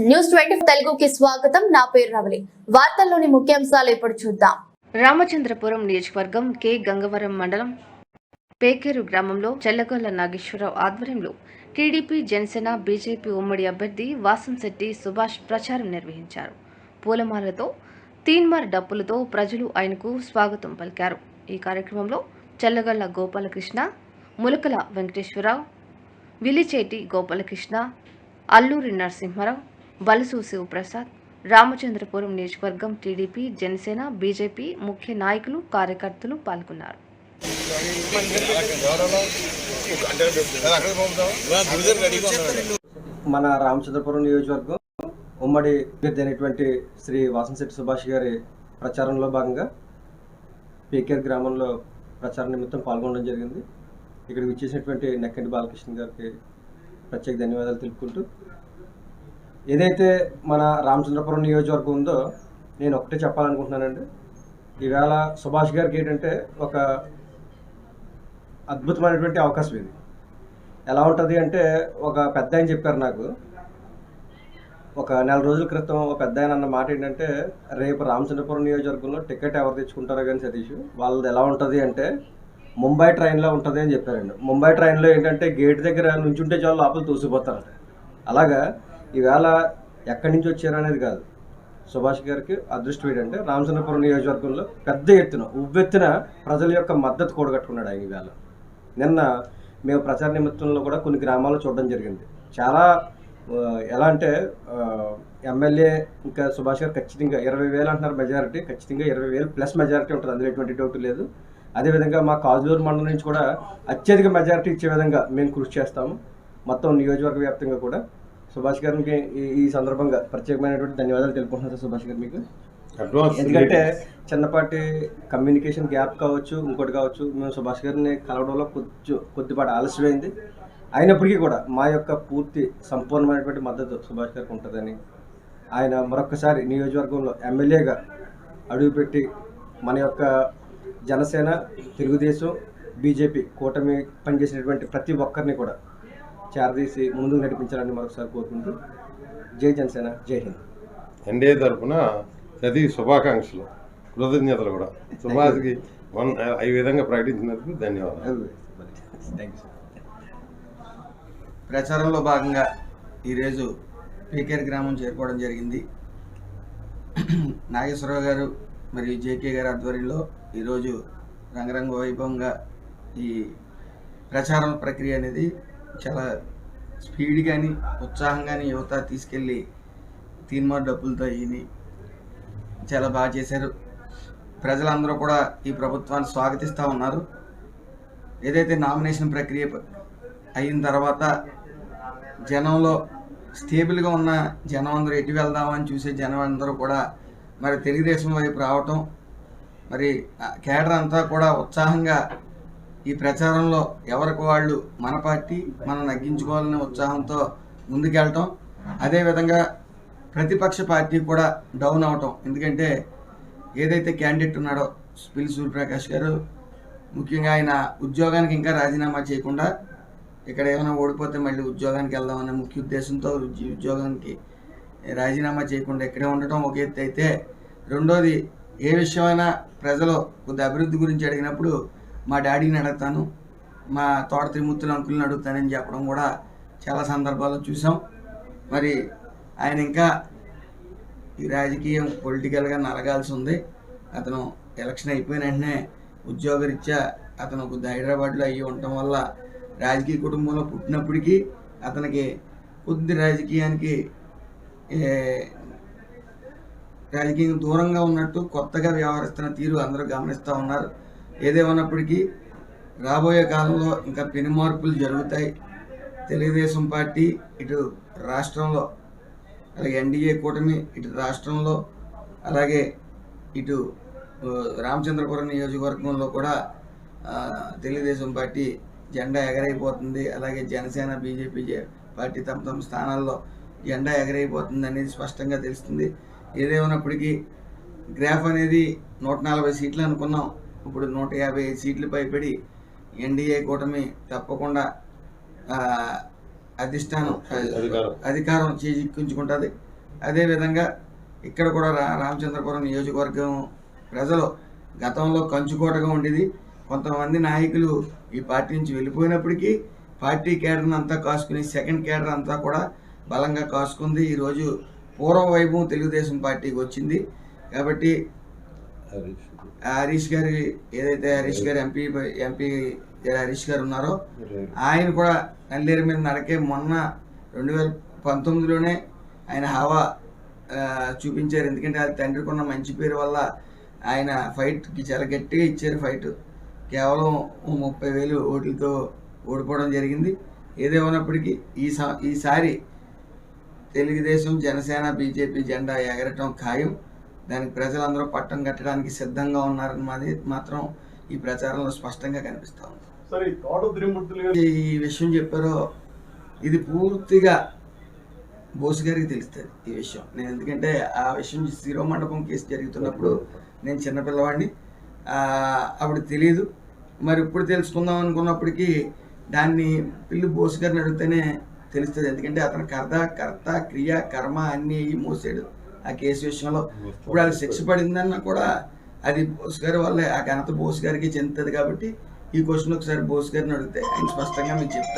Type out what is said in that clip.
News twenty తెలుగుకి స్వాగతం. నా పేరు రవలి. వార్తల్లోని ముఖ్యాంశాలు ఇప్పుడు చూద్దాం. రామచంద్రపురం నియోజకవర్గం కె. గంగవరం మండలం పేకేరు గ్రామంలో చెల్లగొల్ల నాగేశ్వరరావు ఆధ్వర్యంలో టీడీపీ జనసేన బీజేపీ ఉమ్మడి అభ్యర్థి వాసంశెట్టి సుభాష్ ప్రచారం నిర్వహించారు. పూలమాలతో తీన్మార్ డప్పులతో ప్రజలు ఆయనకు స్వాగతం పలికారు. ఈ కార్యక్రమంలో చెల్లగల్ల గోపాలకృష్ణ ములకల వెంకటేశ్వరరావు విలిచేటి గోపాలకృష్ణ అల్లూరి నరసింహారావు బలసు శివప్రసాద్ రామచంద్రపురం నియోజకవర్గం టీడీపీ జనసేన బీజేపీ ముఖ్య నాయకులు కార్యకర్తలు పాల్గొన్నారు. మన రామచంద్రపురం నియోజకవర్గం ఉమ్మడి అభ్యర్థి అయినటువంటి శ్రీ వాసంశెట్టి సుభాష్ గారి ప్రచారంలో భాగంగా పీకేర్ గ్రామంలో ప్రచార నిమిత్తం పాల్గొనడం జరిగింది. ఇక్కడికి వచ్చేసినటువంటి నెక్కంటి బాలకృష్ణ గారికి ప్రత్యేక ధన్యవాదాలు తెలుపుకుంటూ ఏదైతే మన రామచంద్రపురం నియోజకవర్గం ఉందో నేను ఒకటే చెప్పాలనుకుంటున్నానండి. ఈవేళ సుభాష్ గారికి ఏంటంటే ఒక అద్భుతమైనటువంటి అవకాశం ఇది. ఎలా ఉంటుంది అంటే ఒక పెద్ద ఆయన చెప్పారు నాకు. ఒక నెల రోజుల క్రితం ఒక పెద్ద ఆయన అన్న మాట ఏంటంటే రేపు రామచంద్రపురం నియోజకవర్గంలో టికెట్ ఎవరు తెచ్చుకుంటారో కానీ సతీష్ వాళ్ళది ఎలా ఉంటుంది అంటే ముంబై ట్రైన్లో ఉంటుంది అని చెప్పారండి. ముంబై ట్రైన్లో ఏంటంటే గేట్ దగ్గర నుంచుంటే చాలు లోపల తోసిపోతారు అలాగా ఈవేళ ఎక్కడి నుంచి వచ్చారు అనేది కాదు. సుభాష్ గారికి అదృష్టం ఏంటంటే రామచంద్రపురం నియోజకవర్గంలో పెద్ద ఎత్తున ఉవ్వెత్తున ప్రజల యొక్క మద్దతు కూడగట్టుకున్నాడు ఆయన ఈవేళ నిన్న మేము ప్రచార నిమిత్తంలో కూడా కొన్ని గ్రామాల్లో చూడడం జరిగింది. చాలా ఎలా అంటే ఎమ్మెల్యే ఇంకా సుభాష్ గారు ఖచ్చితంగా ఇరవై వేలు అంటున్నారు మెజారిటీ ఖచ్చితంగా ఇరవై వేలు ప్లస్ మెజారిటీ ఉంటుంది. అందులో ఎటువంటి డౌట్ లేదు. అదేవిధంగా మా కాజులూరు మండలం నుంచి కూడా అత్యధిక మెజారిటీ ఇచ్చే విధంగా మేము కృషి చేస్తాము. మొత్తం నియోజకవర్గ వ్యాప్తంగా కూడా. సుభాష్ గారికి ఈ- సందర్భంగా ప్రత్యేకమైనటువంటి ధన్యవాదాలు తెలుపుకుంటున్నాను సార్ సుభాష్ గారు మీకు. ఎందుకంటే చిన్నపాటి కమ్యూనికేషన్ గ్యాప్ కావచ్చు ఇంకోటి కావచ్చు మేము సుభాష్ గారిని కలవడంలో కొంచెం కొద్దిపాటి ఆలస్యమైంది. అయినప్పటికీ కూడా మా యొక్క పూర్తి సంపూర్ణమైనటువంటి మద్దతు సుభాష్ గారికి ఉంటుందని ఆయన మరొకసారి నియోజకవర్గంలో ఎమ్మెల్యేగా అడుగుపెట్టి మన యొక్క జనసేన తెలుగుదేశం బీజేపీ కూటమి పనిచేసినటువంటి ప్రతి ఒక్కరిని కూడా చేరదీసి ముందుకు నడిపించాలని మరొకసారి కోరుకుంటూ జై జనసేన జై హింద్. ఎన్డీఏ తరఫున ప్రతి శుభాకాంక్షలు కృతజ్ఞతలు కూడా. సుభాష్కి వన్ ఈ విధంగా ప్రకటించినందుకు ధన్యవాదాలు. థ్యాంక్ యూ ప్రచారంలో భాగంగా ఈరోజు పీకేర్ గ్రామం చేరుకోవడం జరిగింది. నాగేశ్వరరావు గారు మరియు జేకే గారి ఆధ్వర్యంలో ఈరోజు రంగరంగ వైభవంగా ఈ ప్రచారం ప్రక్రియ అనేది చాలా స్పీడ్ కానీ ఉత్సాహం కానీ యువత తీసుకెళ్ళి తీన్మార్ డబ్బులతో అయ్యి చాలా బాగా చేశారు. ప్రజలందరూ కూడా ఈ ప్రభుత్వాన్ని స్వాగతిస్తూ ఉన్నారు. ఏదైతే నామినేషన్ ప్రక్రియ అయిన తర్వాత జనంలో స్టేబుల్గా ఉన్న జనం అందరూ ఎటు వెళ్దామని చూసే జనం అందరూ కూడా మరి తెలుగుదేశం వైపు రావటం మరి కేడర్ అంతా కూడా ఉత్సాహంగా ఈ ప్రచారంలో ఎవరికి వాళ్ళు మన పార్టీ మనం నగ్గించుకోవాలనే ఉత్సాహంతో ముందుకెళ్ళటం. అదేవిధంగా ప్రతిపక్ష పార్టీ కూడా డౌన్ అవటం. ఎందుకంటే ఏదైతే క్యాండిడేట్ ఉన్నాడో పిల్లి సూర్యప్రకాష్ గారు ముఖ్యంగా ఆయన ఉద్యోగానికి ఇంకా రాజీనామా చేయకుండా ఇక్కడ ఏమైనా ఓడిపోతే మళ్ళీ ఉద్యోగానికి వెళ్దామనే ముఖ్య ఉద్దేశంతో ఉద్యోగానికి రాజీనామా చేయకుండా ఇక్కడే ఉండటం ఒక ఎత్తు అయితే రెండోది ఏ విషయమైనా ప్రజలు కొద్ది అభివృద్ధి గురించి అడిగినప్పుడు మా డాడీని అడుగుతాను మా తోట త్రిమూర్తులు అంకుల్ని అడుగుతానని చెప్పడం కూడా చాలా సందర్భాల్లో చూసాం. మరి ఆయన ఇంకా ఈ రాజకీయం పొలిటికల్గా నలగాల్సి ఉంది అతను ఎలక్షన్ అయిపోయిన వెంటనే ఉద్యోగరీత్యా అతను కొద్ది హైదరాబాద్లో అయ్యి ఉండటం వల్ల రాజకీయ కుటుంబంలో పుట్టినప్పటికీ అతనికి కొద్ది రాజకీయానికి రాజకీయం దూరంగా ఉన్నట్టు కొత్తగా వ్యవహరిస్తున్న తీరు అందరూ గమనిస్తూ ఉన్నారు. ఏదేమన్నప్పటికీ రాబోయే కాలంలో ఇంకా పెను మార్పులు జరుగుతాయి. తెలుగుదేశం పార్టీ ఇటు రాష్ట్రంలో అలాగే ఎన్డీఏ కూటమి ఇటు రాష్ట్రంలో అలాగే ఇటు రామచంద్రపురం నియోజకవర్గంలో కూడా తెలుగుదేశం పార్టీ జెండా ఎగరైపోతుంది. అలాగే జనసేన బీజేపీ పార్టీ తమ తమ స్థానాల్లో జెండా ఎగరైపోతుంది అనేది స్పష్టంగా తెలుస్తుంది. ఏదేమైనప్పటికీ గ్రాఫ్ అనేది నూట నలభై సీట్లు అనుకున్నాం. ఇప్పుడు నూట యాభై సీట్లు పైబడి ఎన్డీఏ కూటమి తప్పకుండా అధిష్టానం అధికారం. అధికారం చేజిక్కించుకుంటుంది. అదేవిధంగా ఇక్కడ కూడా రా రామచంద్రపురం నియోజకవర్గం ప్రజలు గతంలో కంచుకోటగా ఉండేది. కొంతమంది నాయకులు ఈ పార్టీ నుంచి వెళ్ళిపోయినప్పటికీ పార్టీ కేడర్ని అంతా కాసుకుని సెకండ్ కేడర్ అంతా కూడా బలంగా కాసుకుంది. ఈరోజు పూర్వ వైభవం తెలుగుదేశం పార్టీకి వచ్చింది. కాబట్టి హరీష్ గారి. ఏదైతే హరీష్ గారు ఎంపీ ఎంపీ హరీష్ గారు ఉన్నారో ఆయన కూడా నల్లేరు మీద నడకే మొన్న రెండు వేల పంతొమ్మిదిలోనే ఆయన హవా చూపించారు. ఎందుకంటే అది తండ్రికి ఉన్న మంచి పేరు వల్ల ఆయన ఫైట్కి చాలా గట్టిగా ఇచ్చారు ఫైట్. కేవలం ముప్పై వేలు ఓట్లతో ఓడిపోవడం జరిగింది. ఏదేమన్నప్పటికీ ఈ ఈసారి తెలుగుదేశం జనసేన బీజేపీ జెండా ఎగరటం ఖాయం. దానికి ప్రజలందరూ పట్టం కట్టడానికి సిద్ధంగా ఉన్నారని మాది మాత్రం ఈ ప్రచారంలో స్పష్టంగా కనిపిస్తా ఉంది. సరే ఈ విషయం చెప్పారో ఇది పూర్తిగా బోస్ గారికి తెలుస్తుంది ఈ విషయం. నేను ఎందుకంటే ఆ విషయం శిరో మండపం కేసు జరుగుతున్నప్పుడు నేను చిన్నపిల్లవాడిని అప్పుడు తెలియదు మరి ఇప్పుడు తెలుసుకుందాం అనుకున్నప్పటికీ దాన్ని పిల్లి బోస్ గారిని అడిగితేనే తెలుస్తుంది. ఎందుకంటే అతను కర్త కర్త క్రియ కర్మ అన్నీ మోసాడు. ఆ కేసు విషయంలో ఇప్పుడు అది శిక్ష పడిందన్నా కూడా అది బోస్ గారి వల్లే ఆ ఘనత బోస్ గారికి చెందుతుంది కాబట్టి ఈ క్వశ్చన్ ఒకసారి బోస్ గారిని అడిగితే ఆయన స్పష్టంగా మీకు చెప్తారు.